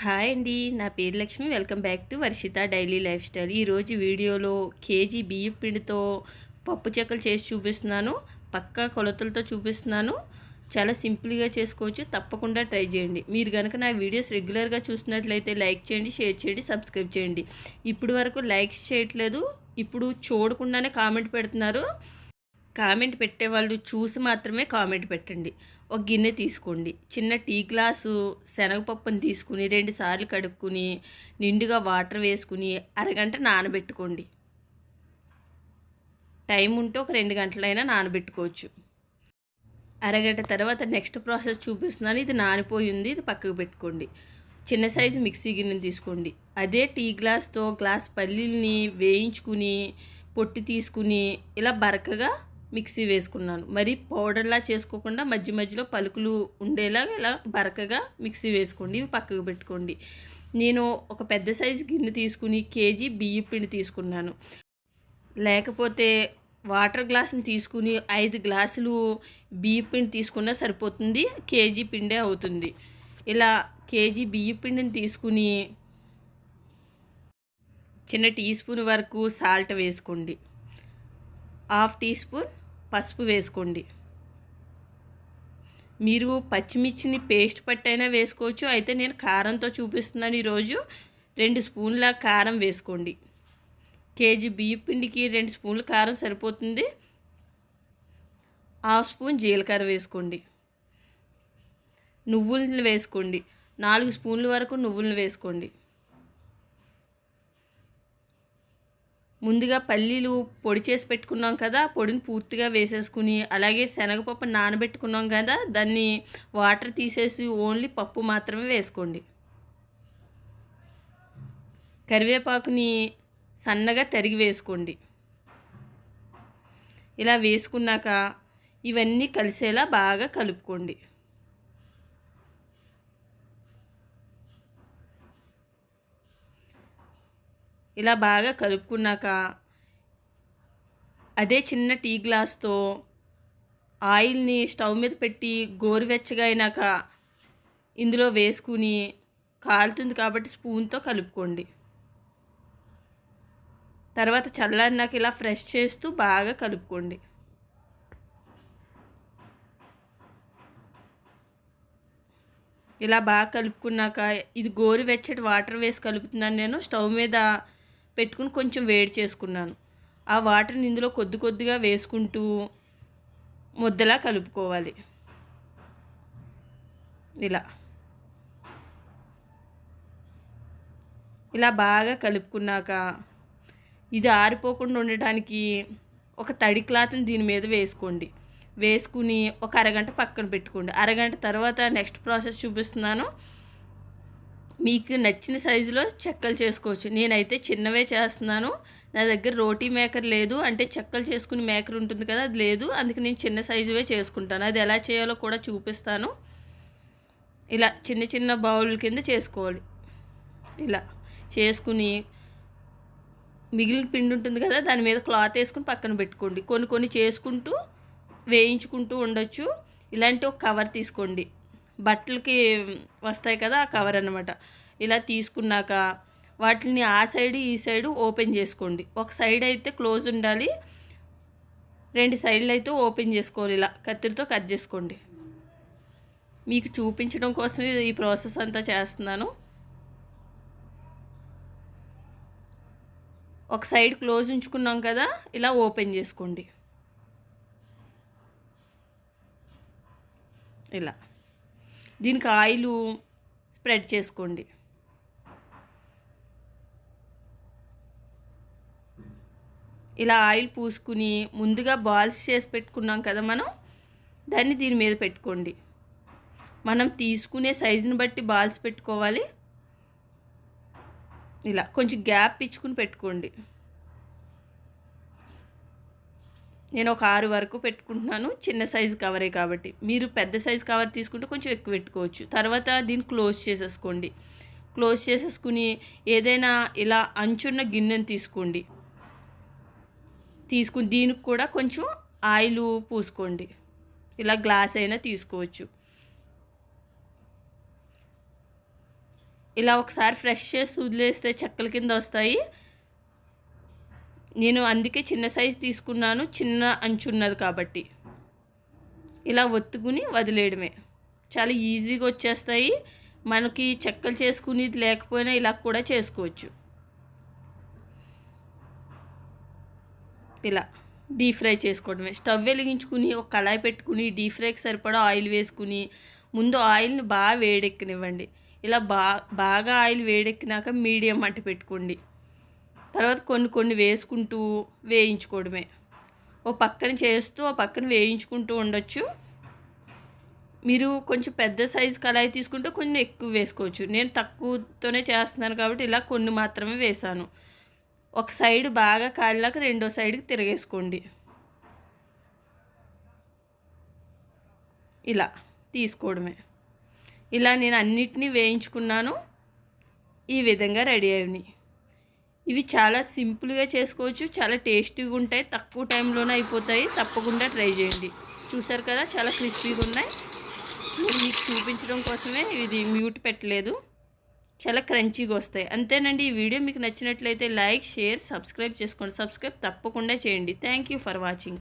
Hi అండి నా పేరు Lakshmi. Welcome back to Varshitha daily lifestyle. ఈరోజు వీడియోలో కేజీ బియ్యం పిండితో పప్పు చెక్కలు చేసి చూపిస్తున్నాను. పక్కా కొలతలతో చూపిస్తున్నాను. చాలా సింపుల్గా చేసుకోవచ్చు. తప్పకుండా ట్రై చేయండి. మీరు కనుక నా వీడియోస్ రెగ్యులర్గా చూసినట్లయితే లైక్ చేయండి షేర్ చేయండి సబ్స్క్రైబ్ చేయండి. ఇప్పుడు వరకు లైక్స్ చేయట్లేదు. ఇప్పుడు చూడకుండానే కామెంట్ పెడుతున్నారు. కామెంట్ పెట్టే వాళ్ళు చూసి మాత్రమే కామెంట్ పెట్టండి. ఒక గిన్నె తీసుకోండి. చిన్న టీ గ్లాసు శనగపప్పుని తీసుకుని రెండు సార్లు కడుక్కుని నిండుగా వాటర్ వేసుకుని అరగంట నానబెట్టుకోండి. టైం ఉంటే ఒక రెండు గంటలైనా నానబెట్టుకోవచ్చు. అరగంట తర్వాత నెక్స్ట్ ప్రాసెస్ చూపిస్తున్నాను. ఇది నానిపోయింది ఇది పక్కకు పెట్టుకోండి. చిన్న సైజు మిక్సీ గిన్నెని తీసుకోండి. అదే టీ గ్లాస్తో గ్లాస్ పల్లీల్ని వేయించుకుని పొట్టి తీసుకుని ఇలా బరకగా మిక్సీ వేసుకున్నాను. మరి పౌడర్లా చేసుకోకుండా మధ్య మధ్యలో పలుకులు ఉండేలా ఇలా బరకగా మిక్సీ వేసుకోండి ఇవి పక్కకు పెట్టుకోండి. నేను ఒక పెద్ద సైజు గిన్నె తీసుకుని కేజీ బియ్య పిండి తీసుకున్నాను. లేకపోతే వాటర్ గ్లాసుని తీసుకుని ఐదు గ్లాసులు బియ్య పిండి తీసుకున్నా సరిపోతుంది కేజీ పిండే అవుతుంది. ఇలా కేజీ బియ్య పిండిని తీసుకుని చిన్న టీ స్పూన్ వరకు సాల్ట్ వేసుకోండి. హాఫ్ టీ స్పూన్ పసుపు వేసుకోండి. మీరు పచ్చిమిర్చిని పేస్ట్ పట్టైనా వేసుకోవచ్చు. అయితే నేను కారంతో చూపిస్తున్నాను ఈరోజు. రెండు స్పూన్ల కారం వేసుకోండి. కేజీ బియ్య పిండికి రెండు స్పూన్ల కారం సరిపోతుంది. హాఫ్ స్పూన్ జీలకర్ర వేసుకోండి. నువ్వులను వేసుకోండి. నాలుగు స్పూన్ల వరకు నువ్వులను వేసుకోండి. ముందుగా పల్లీలు పొడి చేసి పెట్టుకున్నాం కదా పొడిని పూర్తిగా వేసేసుకుని అలాగే శనగపప్పు నానబెట్టుకున్నాం కదా దాన్ని వాటర్ తీసేసి ఓన్లీ పప్పు మాత్రమే వేసుకోండి. కరివేపాకుని సన్నగా తరిగి వేసుకోండి. ఇలా వేసుకున్నాక ఇవన్నీ కలిసేలా బాగా కలుపుకోండి. ఇలా బాగా కలుపుకున్నాక అదే చిన్న టీ గ్లాస్తో ఆయిల్ని స్టవ్ మీద పెట్టి గోరువెచ్చగా అయినాక ఇందులో వేసుకుని కాలుతుంది కాబట్టి స్పూన్తో కలుపుకోండి. తర్వాత చల్లారినాక ఇలా ఫ్రెష్ చేస్తూ బాగా కలుపుకోండి. ఇలా బాగా కలుపుకున్నాక ఇది గోరువెచ్చటి వాటర్ వేసి కలుపుతున్నాను నేను. స్టవ్ మీద పెట్టుకుని కొంచెం వేడి చేసుకున్నాను. ఆ వాటర్ని ఇందులో కొద్ది కొద్దిగా వేసుకుంటూ ముద్దలా కలుపుకోవాలి. ఇలా. ఇలా బాగా కలుపుకున్నాక ఇది ఆరిపోకుండా ఉండటానికి ఒక తడి క్లాత్ని దీని మీద వేసుకోండి. వేసుకుని ఒక అరగంట పక్కన పెట్టుకోండి. అరగంట తర్వాత నెక్స్ట్ ప్రాసెస్ చూపిస్తున్నాను. మీకు నచ్చిన సైజులో చెక్కలు చేసుకోవచ్చు. నేనైతే చిన్నవే చేస్తున్నాను. నా దగ్గర రోటీ మేకర్ లేదు. అంటే చెక్కలు చేసుకుని మేకర్ ఉంటుంది కదా అది లేదు. అందుకే నేను చిన్న సైజువే చేసుకుంటాను. అది ఎలా చేయాలో కూడా చూపిస్తాను. ఇలా చిన్న చిన్న బౌల్ కింద చేసుకోవాలి. ఇలా చేసుకుని మిగిలిన పిండి ఉంటుంది కదా దాని మీద క్లాత్ వేసుకుని పక్కన పెట్టుకోండి. కొన్ని కొన్ని చేసుకుంటూ వేయించుకుంటూ ఉండొచ్చు. ఇలాంటి ఒక కవర్ తీసుకోండి. బట్టలకి వస్తాయి కదా ఆ కవర్ అనమాట ఇలా తీసుకున్నాక వాటిని ఆ సైడ్ ఈ సైడ్ ఓపెన్ చేసుకోండి. ఒక సైడ్ అయితే క్లోజ్ ఉండాలి రెండు సైడ్లు అయితే ఓపెన్ చేసుకోవాలి. ఇలా కత్తిరితో కట్ చేసుకోండి. మీకు చూపించడం కోసం ఈ ప్రాసెస్ అంతా చేస్తున్నాను. ఒక సైడ్ క్లోజ్ ఉంచుకున్నాం కదా ఇలా ఓపెన్ చేసుకోండి. ఇలా. దీనికి ఆయిల్ స్ప్రెడ్ చేసుకోండి. ఇలా ఆయిల్ పూసుకుని ముందుగా బాల్స్ చేసి పెట్టుకున్నాం కదా మనం దాన్ని దీని మీద పెట్టుకోండి. మనం తీసుకునే సైజుని బట్టి బాల్స్ పెట్టుకోవాలి. ఇలా కొంచెం గ్యాప్ ఇచ్చుకుని పెట్టుకోండి. నేను ఒక ఆరు వరకు పెట్టుకుంటున్నాను చిన్న సైజు కవరే కాబట్టి. మీరు పెద్ద సైజు కవర్ తీసుకుంటే కొంచెం ఎక్కువ పెట్టుకోవచ్చు. తర్వాత దీన్ని క్లోజ్ చేసేసుకోండి. క్లోజ్ చేసేసుకుని ఏదైనా ఇలా అంచున్న గిన్నెను తీసుకోండి. తీసుకుని దీనికి కూడా కొంచెం ఆయిల్ పూసుకోండి. ఇలా గ్లాస్ అయినా తీసుకోవచ్చు. ఇలా ఒకసారి ఫ్రెష్ చేసి వదిలేస్తే చెక్కల కింద వస్తాయి. నేను అందుకే చిన్న సైజు తీసుకున్నాను చిన్న అంచు ఉన్నది కాబట్టి. ఇలా ఒత్తుకుని వదిలేయడమే. చాలా ఈజీగా వచ్చేస్తాయి. మనకి చెక్కలు చేసుకునేది లేకపోయినా ఇలా కూడా చేసుకోవచ్చు. ఇలా డీప్ ఫ్రై చేసుకోవడమే. స్టవ్ వెలిగించుకుని ఒక కళాయి పెట్టుకుని డీప్ ఫ్రైకి సరిపడా ఆయిల్ వేసుకుని ముందు ఆయిల్ని బాగా వేడెక్కనివ్వండి. ఇలా బా బాగా ఆయిల్ వేడెక్కినాక మీడియం మంట పెట్టుకోండి. తర్వాత కొన్ని కొన్ని వేసుకుంటూ వేయించుకోవడమే. ఓ పక్కన చేస్తూ ఓ పక్కన వేయించుకుంటూ ఉండొచ్చు. మీరు కొంచెం పెద్ద సైజు కళాయి తీసుకుంటే కొన్ని ఎక్కువ వేసుకోవచ్చు. నేను తక్కువతోనే చేస్తున్నాను కాబట్టి ఇలా కొన్ని మాత్రమే వేసాను ఒక సైడ్ బాగా కాలినాక రెండో సైడ్కి తిరగేసుకోండి. ఇలా తీసుకోవడమే. ఇలా నేను అన్నిటినీ వేయించుకున్నాను. ఈ విధంగా రెడీ అయినాయి. ఇవి చాలా సింపుల్గా చేసుకోవచ్చు చాలా టేస్టీగా ఉంటాయి తక్కువ టైంలోనే అయిపోతాయి తప్పకుండా ట్రై చేయండి. చూసారు కదా చాలా క్రిస్పీగా ఉన్నాయి. మీకు చూపించడం కోసమే ఇది మ్యూట్ పెట్టలేదు. చాలా క్రంచీగా వస్తాయి. అంతేనండి ఈ వీడియో మీకు నచ్చినట్లయితే లైక్ షేర్ సబ్స్క్రైబ్ చేసుకోండి. సబ్స్క్రైబ్ తప్పకుండా చేయండి. Thank you for watching.